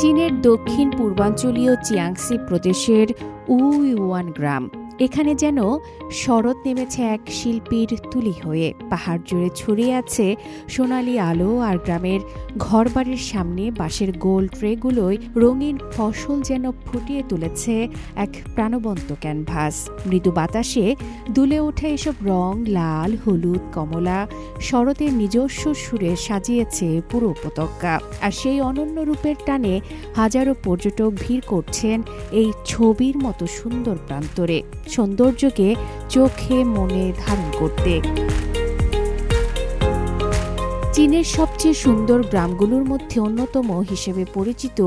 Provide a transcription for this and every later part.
চীনের দক্ষিণ পূর্বাঞ্চলীয় চিয়াংসি প্রদেশের উইওয়ান গ্রাম। এখানে যেন শরৎ নেমেছে এক শিল্পীর তুলি হয়ে। পাহাড় জুড়ে ছড়িয়ে আছে সোনালি আলো আর গ্রামের ঘরবাড়ির সামনে বাঁশের গোল ট্রেগুলোয় রঙিন ফসল যেন ফুটিয়ে তুলেছে এক প্রাণবন্ত ক্যানভাস। মৃদু বাতাসে দুলে ওঠে এসব রং লাল, হলুদ, কমলা। শরতের নিজস্ব সুরে সাজিয়েছে পুরো উপত্যকা। আর সেই অনন্য রূপের টানে হাজারো পর্যটক ভিড় করছেন এই ছবির মতো সুন্দর প্রান্তরে। সৌন্দর্যকে চোখে মনে ধারণ করতে। চীনের সবচেয়ে সুন্দর গ্রামগুলোর মধ্যে অন্যতম হিসেবে পরিচিত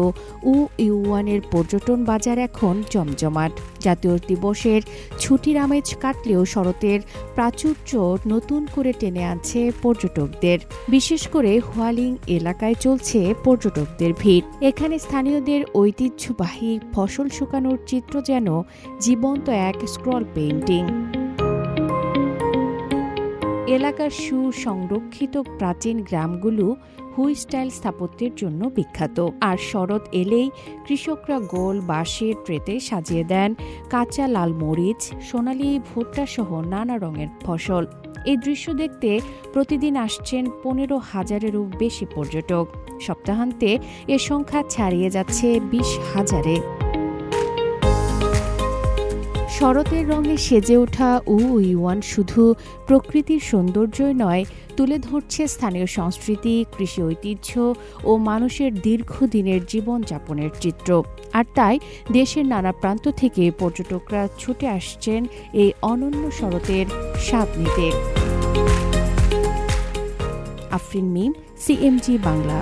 উ ইউয়ানের পর্যটন বাজার এখন জমজমাট। জাতীয় দিবসের ছুটির আমেজ কাটলেও শরতের প্রাচুর্য নতুন করে টেনে আনছে পর্যটকদের। বিশেষ করে হুয়ালিং এলাকায় চলছে পর্যটকদের ভিড়। এখানে স্থানীয়দের ঐতিহ্যবাহী ফসল শুকানোর চিত্র যেন জীবন্ত এক স্ক্রল পেইন্টিং। এলাকার সুসংরক্ষিত প্রাচীন গ্রামগুলো হুই স্টাইল স্থাপত্যের জন্য বিখ্যাত। আর শরৎ এলেই কৃষকরা গোল বাঁশের ট্রেতে সাজিয়ে দেন কাঁচা লাল মরিচ, সোনালি ভুট্টা সহ নানা রঙের ফসল। এই দৃশ্য দেখতে প্রতিদিন আসছেন পনেরো হাজারেরও বেশি পর্যটক। সপ্তাহান্তে এর সংখ্যা ছাড়িয়ে যাচ্ছে বিশ হাজারে। শরতের রঙে সেজে ওঠা উ ইউয়ান শুধু প্রকৃতির সৌন্দর্যই নয়, তুলে ধরছে স্থানীয় সংস্কৃতি, কৃষি ঐতিহ্য ও মানুষের দীর্ঘদিনের জীবনযাপনের চিত্র। আর তাই দেশের নানা প্রান্ত থেকে পর্যটকরা ছুটে আসছেন এই অনন্য শরতের স্বাদ নিতে। আফরিন মিম, সিএমজি বাংলা।